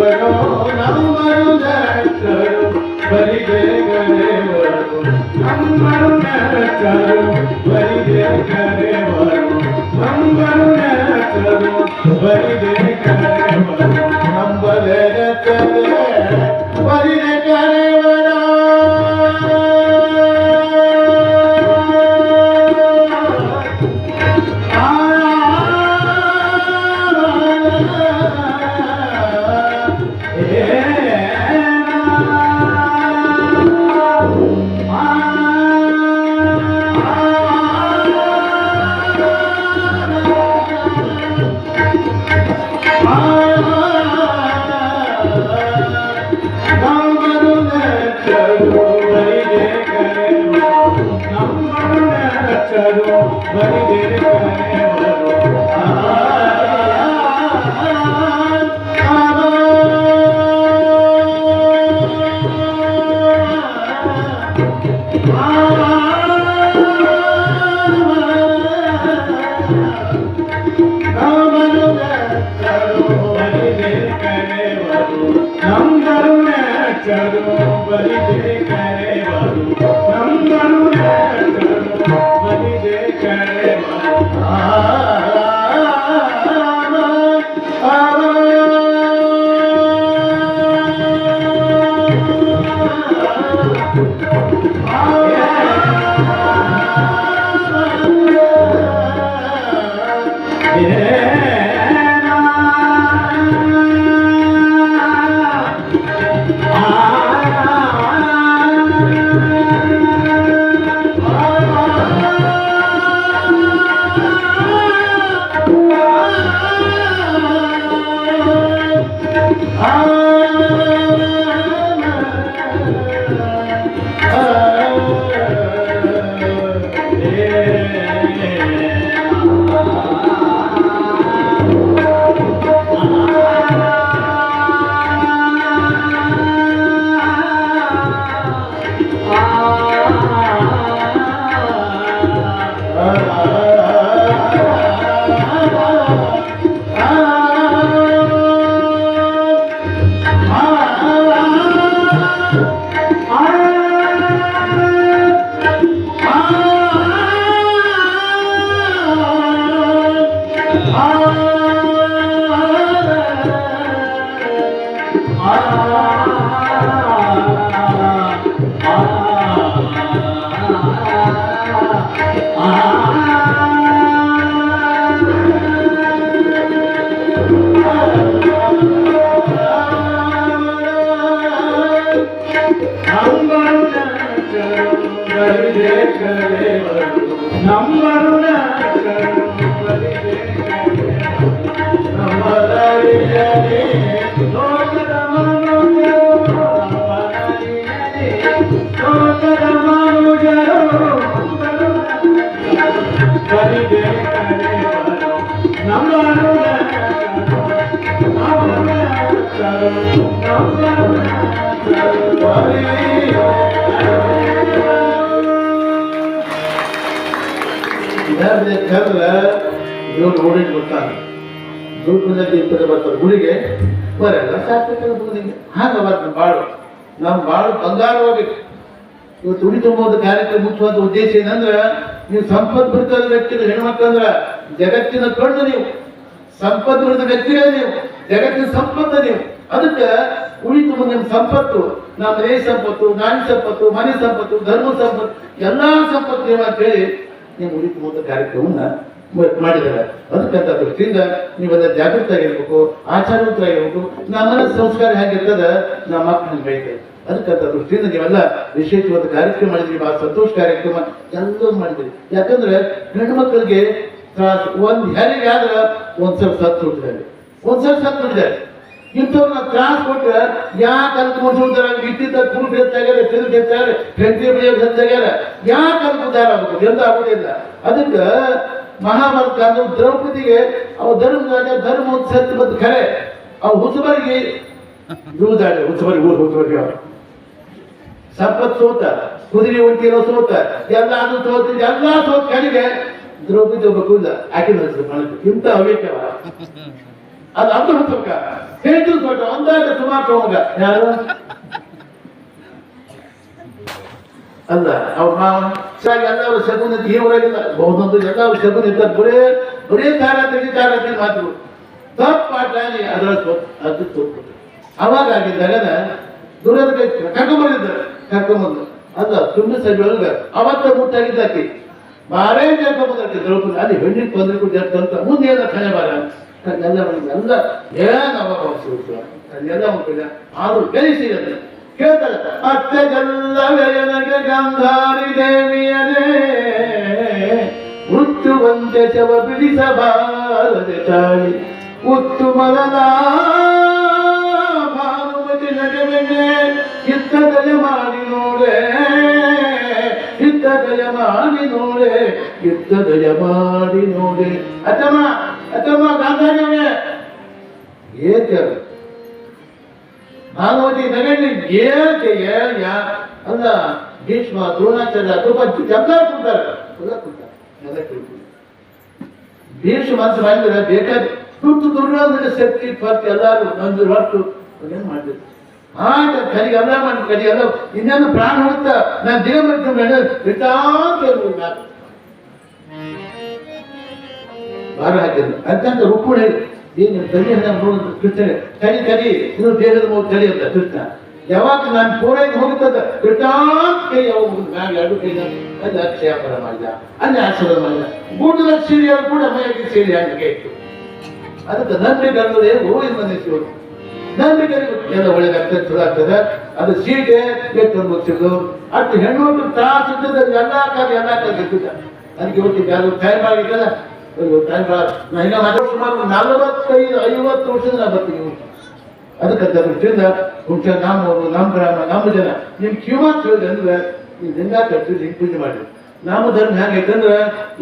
[SPEAKER 1] ಶಿವನೋ ನಮ್ಮರು ನೆಟ್ಟರು ಬರಿಗೆ ಗರೆವರು ನಮ್ಮರು ನೆಟ್ಟರು ಬರಿಗೆ ಗರೆವರು ನಮ್ಮರು ನೆಟ್ಟರು ಬರಿಗೆ ಗರೆವರು Shadow of the ಇದಾದ್ರೆ ಕರ್ಲ ಇವ್ರು ನೋಡಿಟ್ಟು ಗೊತ್ತಾಗ ದುಡ್ಡು ಇರ್ತದೆ ಬರ್ತಾರೆ ಗುಳಿಗೆ ಬರಲ್ಲ. ಸಾತ್ವಿಕ ಬುದ್ಧಿಗೆ ಹಾಗೆ ಬರ್ತದೆ ಬಾಳು. ನಾವು ಬಾಳು ಬಂಗಾರವಾಗಬೇಕು ಇವತ್ತು ಉಡಿ ತುಂಬುವುದು ಕಾರ್ಯಕ್ರಮ ಮುಚ್ಚುವಂತ ಉದ್ದೇಶ ಏನಂದ್ರೆ, ನೀವು ಸಂಪದ್ಭೃತ ವ್ಯಕ್ತಿಗಳು ಹೆಣ್ಮಕ್ಳಂದ್ರ ಜಗತ್ತಿನ ಕಣ್ಣು ನೀವು. ಸಂಪದ್ಭೃತ ವ್ಯಕ್ತಿಗಳೇ ನೀವು. ಜಗತ್ತಿನ ಸಂಪತ್ತು ನೀವು. ಅದಕ್ಕೆ ಉಳಿತು ನಿಮ್ಮ ಸಂಪತ್ತು. ನಮ್ಮ ಮನೆ ಸಂಪತ್ತು ನಾಯಿ ಸಂಪತ್ತು, ಮನೆ ಸಂಪತ್ತು, ಧರ್ಮ ಸಂಪತ್ತು, ಎಲ್ಲಾ ಸಂಪತ್ತು ನೀವು ಅಂತ ಹೇಳಿ, ನೀವು ಉಳಿ ತುಂಬುವಂತ ಕಾರ್ಯಕ್ರಮವನ್ನ ಮಾಡಿದ್ದಾರೆ. ಅದಕ್ಕಂತ ದೃಷ್ಟಿಯಿಂದ ನೀವೆಲ್ಲ ಜಾಗೃತರಾಗಿರ್ಬೇಕು ಆಚಾರವಂತರಾಗಿರ್ಬೇಕು ನಮ್ಮನ್ನ ಸಂಸ್ಕಾರ ಹೇಗಿರ್ತದ ನಮ್ಮ ಮಕ್ಕಳನ್ನ ಬೆಳಿತೇವೆ ಅದಕ್ಕಂತ ದೃಷ್ಟಿಯಿಂದ ನೀವೆಲ್ಲ ವಿಶೇಷವಾದ ಕಾರ್ಯಕ್ರಮ ಮಾಡಿದ್ರಿ ಬಹಳ ಸಂತೋಷ ಕಾರ್ಯಕ್ರಮ. ಎಲ್ಲರೂ ಮಾಡಿದ್ರಿ ಯಾಕಂದ್ರೆ ಹೆಣ್ಣು ಮಕ್ಕಳಿಗೆ ಒಂದು ಹೆರಿಗೆ ಆದ್ರೆ ಒಂದ್ಸಲ ಸತ್ತು ಹುಟ್ಟಿದ್ದಾರೆ ಒಂದ್ಸಲ ಸತ್ತು ಹುಟ್ಟಿದ್ದಾರೆ ಇಂಥವ್ರನ್ನ ತ್ರಾಸ್ ಕೊಟ್ರೆ ಯಾಕೆ ಅಲ್ಲಿ ಮುಗಿಸ್ತಾರೆ ಇಟ್ಟಿದ್ದ ಕುರುಡು ಹೆಚ್ಚಾಗ್ಯಾರ ತಿರುಗಿ ಹೆಚ್ಚಾಗ್ಯಾರ ಹೆಂಡತಿ ಬೆಳೆಯೋದು ಹೆಚ್ಚಾಗ್ಯಾರ ಯಾಕೆ ಅಲ್ಲಿ ಉದ್ದಾರ ಆಗ್ಬೇಕು? ಎಂದ ಆಗೋದಿಲ್ಲ ಅದಕ್ಕೆ ಮಹಾಭಾರತ ಅಂದ್ರೆ ದ್ರೌಪದಿಗೆ ಅವ ಧರ್ಮ ಧರ್ಮ ಒಂದು ಸತ್ಯ ಬಂದು ಖರೆ ಅವ ಹುಸುಬರಿಗೆ ಇರುವುದಾಳೆ ಹುಸುಬರಿಗೆ ಊರು ಹುಸುಬರಿಗೆ ಅವರು. ಸಂಪತ್ ಸೋತ, ಕುದುರೆ ಒಂಟಿರೋ ಸೋತ, ಎಲ್ಲ ಅದು ಸೋತ, ಎಲ್ಲ ಸೋತ ಕಡೆಗೆ ದ್ರೌಪದಿ ಒಬ್ಬ ಕೂದ, ಆಕೆ ಇಂತ ಅವ್ಯಕ್ಯವ ಅದು ಅದು ಹುತ್ತಕ ಹೇಳ್ತು ಸೋಟ ಅಂದಾಗ ಸುಮಾರು ಹೋಗ. ಯಾರು? ಅಲ್ಲ, ಅವ್ರ ಮಾವ? ಸಾಗಿ ಎಲ್ಲರೂ ಶಗುನ ತೀವ್ರಾಗಿಲ್ಲ ಬಹುದೊಂದು ಎಲ್ಲರೂ ಶಗುನ ಇರ್ತಾರೆ ಬರೇ ಬರೇ ತಾರ ತೆಗಿ ತಾರ ತೆಗಿ ಮಾತು. ತಪ್ಪು ಪಾಠ ಅದರ ಅದು ತೋರ್ಕೊಟ್ಟು ಅವಾಗ ಆಗಿದ್ದಾಗ ದುರದ ಕರ್ಕೊಂಬಂದಿದ್ದಾರೆ ಕರ್ಕೊಂಬಂದು ಅಲ್ಲ ಸುಮ್ಮನೆ ಸರಿ ಒಳಗ ಅವತ್ತ ಮುಟ್ಟಾಗಿದ್ದಾಕಿ. ಬಾರೇ ಕರ್ಕೊಂಬಂದಾಕಿ ದ್ರೌಪದಿ? ಅಲ್ಲಿ ಹೆಣ್ಣಿಗೆ ತೊಂದರೆ ಕೊಟ್ಟು ಅಂತ ಮುಂದೆ ಏನ ಕಣೆ ಬಾರ ಎಲ್ಲ ಎಲ್ಲ, ಏನ್ ಅವಾಗ ಎಲ್ಲ ಮುಟ್ಟಿಲ್ಲ ಆದ್ರೂ ಬೆಳೆಸಿ ಅಂತ ಕೇಳ್ತಾರೆ ಅತ್ತೆಗೆಲ್ಲವೇ ನನಗೆ ಗಂಧಾರಿ ದೇವಿಯರೇ, ಹುಟ್ಟುವಂತೆ ಶವ ಬಿಡಿಸಬಾರದೆ ತಾಳಿ ಉತ್ತು ಮಲನ ಭಾನುಮತಿ ನಗವೆನೆ ಇತ್ತದಲೆ ಮಾಡಿ ನೋಡೆ ಇತ್ತದಲೆ ಮಾಡಿ ನೋಡೆ ಇತ್ತದಲೆ ಮಾಡಿ ನೋಡೆ. ಅತ್ತಮ್ಮ ಅತ್ತಮ್ಮ ಗಾಂಧಾರಿ ಏಕೆ ಭಾಗವತಿ ನಗಣ್ಣಿ ಏಕೆ ಅಲ್ಲ, ಭೀಷ್ಮ, ದ್ರೋಣಾಚಾರ್ಯ ತುಂಬ ಎಲ್ಲರೂ ಕೊಡ್ತಾರೆ ಎಲ್ಲ ಕೊಡ್ತಾರೆ ಭೀಷ್ಮ ಮನಸ್ಸು ಮಾಡಿದ್ರೆ ಬೇಕಾದ ತುರ್ತು ದುರ್ಯೋಧನ ಶಕ್ತಿ ಪತ್ ಎಲ್ಲರೂ ಒಂದು ರಟ್ಟು ಏನು ಮಾಡಿದ್ರು ಆಟ ಕಲಿಗೆ ಎಲ್ಲ ಮಾಡಿ ಕಲಿ ಎಲ್ಲ ಇನ್ನೇನು ಪ್ರಾಣ ಹೋಗ್ತಾ ನಾನು ದೇವ ಮಾಡ್ಕೊಂಡು ಬಿಟ್ಟಾಂತ ಬಾರ ಹಾಕಿದ್ರು. ಅತ್ಯಂತ ರುಕ್ಕುಣಿ ಏನು ಅಂತ ನೋಡಿದ್ರು ಕೃಷ್ಣ ಕಲಿ ಕಲಿ ಇದು ದೇಹದ ಮೂರು ಕಲಿ ಅಂತ ಕೃಷ್ಣ. ಯಾವಾಗ ನಾನು ಪೂರೈಕೆ ಹೋಗುತ್ತದ ಕೃಷ್ಣ, ಕೈ ಯಾವ ಮ್ಯಾಗ ಎರಡು ಕೈ ಅಲ್ಲಿ ಅಕ್ಷಯಾಪರ ಮಾಡಿದ ಅಲ್ಲಿ ಆಶ್ರದ ಮಾಡಿದ ಗೂಟದ ಸೀರಿಯಲ್ ಕೂಡ ಮೈಗೆ ಸೀರೆ ಹಾಗೆ ಇತ್ತು. ಅದಕ್ಕೆ ನಂಬಿಕೆ ಅನ್ನೋದೇ ಗೋವಿಂದ ಮನಸ್ಸು ನಂಬಿಕೆ ಎಲ್ಲ ಒಳ್ಳೆದಾಗ್ತದೆ ಚಲೋ ಆಗ್ತದೆ. ಅದು ಸೀಟೆ ಎಷ್ಟು ಮುಗಿಸಿದ್ದು ಅದು ಹೆಣ್ಣು ತಾ ಇದ್ದದ್ದು ಎಲ್ಲ ಕಾಲ ಎಲ್ಲ ಕಾಲ ಇದ್ದಿದ್ದ ಅದಕ್ಕೆ ಇವತ್ತು ಯಾರು ಟೈಮ್ ಆಗಿದ್ದಲ್ಲ. ಸುಮಾರು ಐವತ್ತು ವರ್ಷದ ನಾ ಬರ್ತೀನಿ. ಅದಕ್ಕೆ ದೃಷ್ಟಿಯಿಂದ ಹುಂಚ ನಮ್ಮವರು ನಮ್ಮ ಗ್ರಾಮ ನಮ್ಮ ಜನ. ನಿಮ್ ಕಿವತ್ ಕೇಳಿದೆ ಅಂದ್ರೆ ನೀವು ಲಿಂಗ ಕಟ್ಟಿ ಲಿಂಗ ಪೂಜೆ ಮಾಡಿ ನಮ್ಮ ಧರ್ಮ ಹೆಂಗೈತಂದ್ರೆ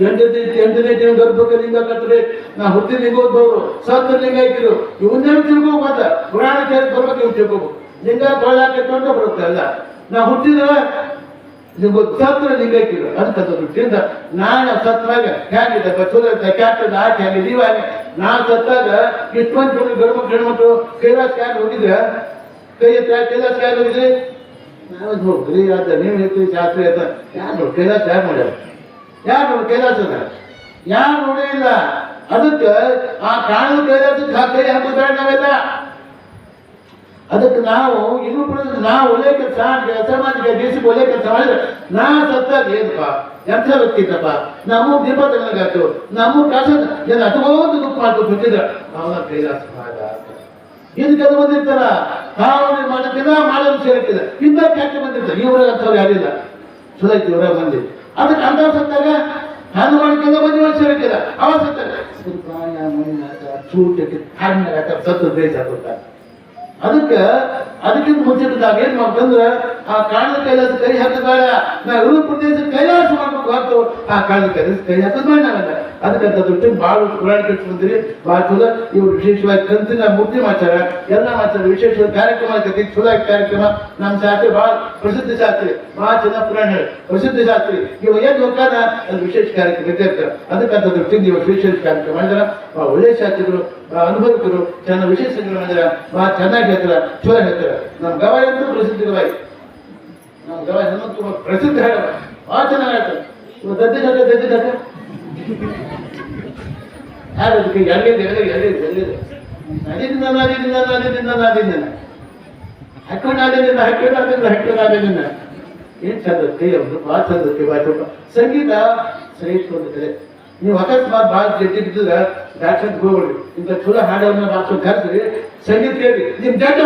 [SPEAKER 1] ಎಂಟನೇ ಎಂಟನೇ ದಿನ ಗರ್ಭಕ್ಕೆ ಲಿಂಗ ಕಟ್ಟಬೇಕು ನಾ ಹುಟ್ಟಿ ಲಿಂಗ ಓದ್ಬವ್ರು ಸತ್ತ ಲಿಂಗ ಐತಿರು ಇವನ್ನೇನು ತಿಳ್ಕೊಬೋದ ಪುರಾಣ ಕೇಳಿ ಬರ್ಬೇಕು ಇವ್ ತಿಳ್ಕೊಬೋದು ಲಿಂಗ ಬಾಳ ಕೆಟ್ಟೊಂಡ ಬರುತ್ತೆ ಅಲ್ಲ. ನಾ ಹುಟ್ಟಿದ್ರೆ ಸತ್ರ ಲಿಂಗ ಐತಿರು ಅಂತ ದೃಷ್ಟಿಯಿಂದ ನಾನು ಸತ್ತಾಗ ಹ್ಯಾಂಗಿದೆ ಚಲೋ ಕ್ಯಾಪ್ಟನ್ ಆಕೆ ಹೇಗೆ ನೀವಾಗೆ ನಾ ಸತ್ತಾಗ ಇಷ್ಟೊಂದು ಜನ ಗರ್ಭ ಹೆಣ್ಮಕ್ಳು ಕೈಲಾಸ ಯಾರು ಹೋಗಿದ್ರೆ? ಕೈ ಎತ್ತ ಕೈಲಾಸ ಕ್ಯಾನ್ ಹೋಗಿದ್ರಿ? ನೋಡ್ರಿ ಆತ ನೀವು ಹೇಳ್ತೀವಿ ಶಾಸ್ತ್ರಿ ಅಂತ ಯಾರು ನೋಡಿ, ಕೈಲಾಸ ಯಾರು ಮಾಡ್ಯಾರ ಯಾರು ನೋಡಿ ಕೈಲಾಸದ ಯಾರು ಇಲ್ಲ. ಅದಕ್ಕೆ ಆ ಕಾಣದ ಕೈಲಾಸಕ್ಕೆ ಖಾತೆ ಹಾಕೋದಾಡ ನಾವೆಲ್ಲ ಅದಕ್ಕೆ ನಾವು ಇನ್ನೂ ನಾವು ಒಳ್ಳೆ ಕೆಲಸ ಮಾಡಿ ದೇಶಕ್ಕೆ ಒಳ್ಳೆ ಕೆಲಸ ಮಾಡಿದ್ರೆ ನಾ ಸತ್ತಾಗ ಏನಪ್ಪ ಎಂಥ ವ್ಯಕ್ತಿ ಇದ್ದಪ್ಪ ನಮ್ಮ ದೀಪ ತಗೊಂಡಾಯ್ತು ನಮ್ಮ ಕಾಸ ಏನು ಅಟೋದು ದುಃಖ ಮಾಡ್ಕೊಂಡು ಬಿಟ್ಟಿದ್ರೆ ಅವನ ಕೈಲಾಸ ಮಾಡ ಇದಕ್ಕೆ ಅದು ಬಂದಿರ್ತಾರ ತಾವು ಮಾಡೋದಿಲ್ಲ ಮಾಡಲು ಸೇರ್ತಿಲ್ಲ ಇಂದ ಕೆಟ್ಟ ಬಂದಿರ್ತಾರೆ ಇವ್ರ ಅಂಥವ್ರು ಯಾರಿಲ್ಲ ಸುಧೈತಿ ಇವ್ರ ಮಂದಿ ಅದಕ್ಕೆ ಅಂದ ಸತ್ತಾಗ ಹಣ್ಣು ಬಂದಿ ಒಂದು ಸೇರ್ತಿಲ್ಲ ಅವ ಸತ್ತಾಗ ಸುಲ್ತಾನ ಮಣ್ಣ ಚೂಟಕ್ಕೆ ಸತ್ತು ಹಾಕೋತಾರೆ ಅದಕ್ಕೆ ಅದಕ್ಕಿಂತ ಮುಂಚೆ ನಾವ್ ಏನ್ ಮಾಡ್ಬೇಕಂದ್ರ ಆ ಕಾಣದ ಕೈಲಾಸ ಕೈ ಹಾಕಬೇಡ. ನಾ ಇರುವ ಪ್ರದೇಶ ಕೈಲಾಸ ಮಾಡ್ಬೇಕು ಹೊರತು ಆ ಕಾಣದ ಕೈಲಾಸ ಕೈ ಹಾಕದ್ ಬೇಡ ನಾವೆಲ್ಲ ಅದಕ್ಕಂತ ದುಡ್ಡು ಭಾಳ ಪುರಾಣ ಕಟ್ಕೊಂಡ್ರಿ ಭಾಳ ಚಲೋ, ಇವ್ರು ವಿಶೇಷವಾಗಿ ಕಂತಿನ ಮೂರ್ತಿ ಮಾಡ್ತಾರ. ಎಲ್ಲ ಮಾಡ್ತಾರೆ. ವಿಶೇಷ ಕಾರ್ಯಕ್ರಮ ಆಗ್ತೈತಿ ಚಲೋ ಆಗಿ ಕಾರ್ಯಕ್ರಮ. ನಮ್ಮ ಶಾಸ್ತ್ರಿ ಭಾಳ ಪ್ರಸಿದ್ಧ ಶಾಸ್ತ್ರಿ. ಭಾಳ ಚೆನ್ನಾಗಿ ಪುರಾಣ ಹೇಳಿ. ಪ್ರಸಿದ್ಧ ಶಾಸ್ತ್ರಿ. ಇವ ಏನ್ ಹೋಗ್ತಾರ ಅದು ವಿಶೇಷ ಕಾರ್ಯಕ್ರಮ ಇರ್ತಾರೆ. ಅದಕ್ಕಂತ ದೊಡ್ಡ ಇವಾಗ ವಿಶೇಷ ಕಾರ್ಯಕ್ರಮ ಮಾಡಿದಾರ ಭಾಳ ಒಳ್ಳೆ ಶಾಸ್ತ್ರಿಗಳು ಅನುಭವಿಕರು ಚೆನ್ನಾಗಿ ವಿಶೇಷಗಳು ಮಾಡಿದಾರ ಭಾಳ ಚೆನ್ನಾಗಿ ಹೇಳ್ತಾರ. ಚಲೋ ಹೇಳ್ತಾರ. ನಮ್ಮ ಗವಾಯಿ ಅಂತೂ ಪ್ರಸಿದ್ಧ ನಮ್ಮ ಪ್ರಸಿದ್ಧ ಹೇಳವ ಭಾಳ ಚೆನ್ನಾಗಿ ಹೇಳ್ತಾರೆ ದದ್ದೆ ದದ್ದೆ ದದ್ದೆ ಯಾರು ಅದಕ್ಕೆ ಎಲ್ಲಿದೆ ಎಲ್ಲಿದೆ ಎಲ್ಲಿದೆ ನದಿದಿಂದ ನದಿದಿಂದ ನದಿದಿಂದ ನದಿದಿಂದ ಹಕ್ಕು ನಾಡಿನಿಂದ ಹಕ್ಕು ನಾಡಿನಿಂದ ಹಕ್ಕು ನಾಡಿನಿಂದ ಏನ್ ಚಂದಕ್ಕೆ ಅವ್ರು ಭಾಳ ಸಂಗೀತ ಶ್ರೇಷ್ಠ ಒಂದು ನೀವು ಅಕಸ್ಮಾತ್ ಭಾಳ ಜಡ್ಡಿ ಬಿದ್ದಿದ್ರೆ ದಾಕ್ಷನ್ ಹೋಗ್ಬಿಡಿ ಇಂಥ ಚಲೋ ಬಾರ್ಸೋದು ಕರ್ಸ್ರಿ ಸಂಗೀತ ಕೇಳಿ ನಿಮ್ ಜಡ್ಡ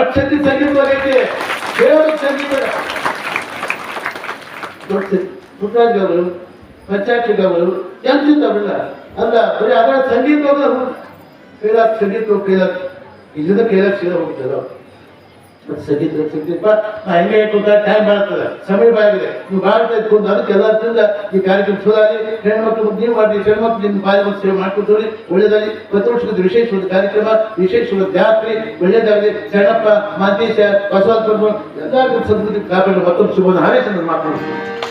[SPEAKER 1] ಅಕ್ಷತಿ ಸಂಗೀತ ಐತಿ. ಕೇವಲ ಸಂಗೀತ ಪುಟ್ಟರಾಜ್ ಅವರು ಪಂಚಾಯತ್ ಅವರು ಎಂತಿದ್ದವಲ್ಲ ಅಲ್ಲ, ಬರೀ ಅದರ ಸಂಗೀತ ಕೈಲಾಸ ಸಂಗೀತ ಕೈಲಾಸ ಇಲ್ಲಿಂದ ಕೈಲಾಸ ಸೀದಾ ಸಿಗ್ತಿಪ್ಪ ಟೈಮ್ ಮಾಡ್ತದೆ ಸಮೀಪ ಆಗಿದೆ. ನೀವು ಎಲ್ಲರಿಂದ ಈ ಕಾರ್ಯಕ್ರಮ ಸುಧಾರಿ ಹೆಣ್ಮಕ್ಳು ನೀವು ಮಾಡಿ ಹೆಣ್ಮಕ್ಳು ನಿಮ್ಮ ಬಾಯಿ ಮತ್ತು ಸೇವೆ ವರ್ಷದ ವಿಶೇಷವಾದ ಕಾರ್ಯಕ್ರಮ ವಿಶೇಷವಾದ ಜಾತ್ರೆ ಒಳ್ಳೇದಾಗಲಿ ಶರಣಪ್ಪ ಮಾಂತೇಶ ಬಸವಪ್ಪ ಎಲ್ಲರಿಗೂ ಸಂಸ್ಕೃತಿ ಕಾಪಾಡಿ ಮತ್ತೊಂದು ಮಾತನಾಡ್ತೀನಿ